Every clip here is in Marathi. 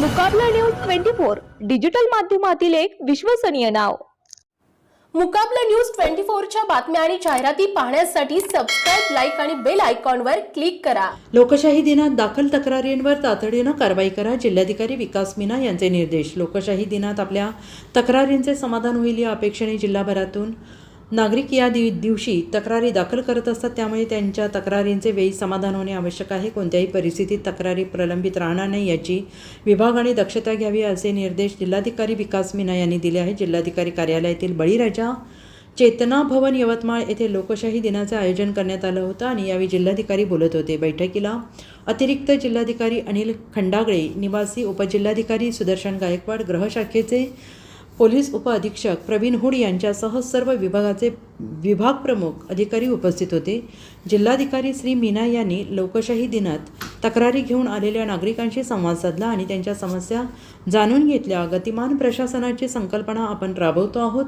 Muqabla news twenty four digital माध्यमातील एक विश्वसनीय नाव. मुकाबला न्यूज ट्वेंटी फोरच्या बातम्या आणि जाहिराती पाहण्यासाठी सबस्क्राईब लाईक आणि बेल आयकॉनवर क्लिक करा. लोकशाही दिनात दाखल तक्रारींवर तातडीनं कारवाई करा जिल्हाधिकारी विकास मीना यांचे निर्देश. लोकशाही दिनात आपल्या तक्रारींचे समाधान होईल या अपेक्षेने जिल्हाभरातून नागरिक या दिव दिवशी तक्रारी दाखल करत असतात. त्यामुळे त्यांच्या तक्रारींचे वेळी समाधान होणे आवश्यक आहे. कोणत्याही परिस्थितीत तक्रारी प्रलंबित राहणार नाही याची विभागाने दक्षता घ्यावी असे निर्देश जिल्हाधिकारी विकास मीना यांनी दिले आहेत. जिल्हाधिकारी कार्यालयातील बळीराजा चेतना भवन यवतमाळ येथे लोकशाही दिनाचं आयोजन करण्यात आलं होतं आणि यावेळी जिल्हाधिकारी बोलत होते. बैठकीला अतिरिक्त जिल्हाधिकारी अनिल खंडागळे निवासी उपजिल्हाधिकारी सुदर्शन गायकवाड गृहशाखेचे पोलीस उपअधीक्षक प्रवीण हुड यांच्यासह सर्व विभागाचे विभाग प्रमुख अधिकारी उपस्थित होते. जिल्हाधिकारी श्री मीना यांनी लोकशाही दिनात तक्रारी घेऊन आलेल्या नागरिकांशी संवाद साधला आणि त्यांच्या समस्या जाणून घेतल्या. गतिमान प्रशासनाची संकल्पना आपण राबवतो आहोत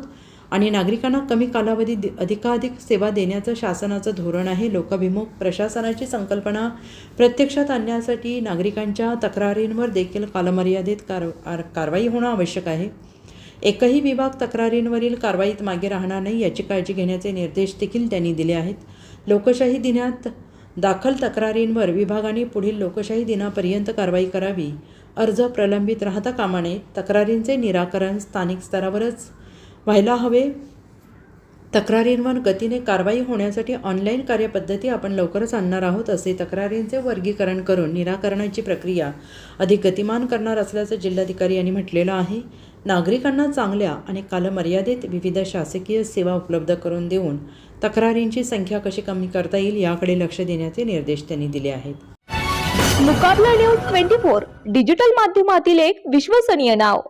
आणि नागरिकांना कमी कालावधीत दि- अधिकाधिक सेवा देण्याचं शासनाचं धोरण आहे. लोकाभिमुख प्रशासनाची संकल्पना प्रत्यक्षात आणण्यासाठी नागरिकांच्या तक्रारींवर देखील कालमर्यादित कार कारवाई होणं आवश्यक आहे. एकही विभाग तक्रारींवरील कारवाईत मागे राहणार नाही याची काळजी घेण्याचे निर्देश देखील त्यांनी दिले आहेत. लोकशाही दिनात दाखल तक्रारींवर विभागाने पुढील लोकशाही दिनापर्यंत कारवाई करावी. अर्ज प्रलंबित राहता कामा नये. तक्रारींचे निराकरण स्थानिक स्तरावरच व्हायला हवे. तक्रारींवर गतीने कारवाई होण्यासाठी ऑनलाईन कार्यपद्धती आपण लवकरच आणणार आहोत असे तक्रारींचे वर्गीकरण करून निराकरणाची प्रक्रिया अधिक गतिमान करणार असल्याचं जिल्हाधिकारी यांनी म्हटलेलं आहे. नागरिकांना चांगल्या आणि कालमर्यादित विविध शासकीय सेवा उपलब्ध करून देऊन तक्रारींची संख्या कशी कमी करता येईल याकडे लक्ष देण्याचे निर्देश त्यांनी दिले आहेत. Muqabla news twenty four digital माध्यमातील एक विश्वसनीय नाव.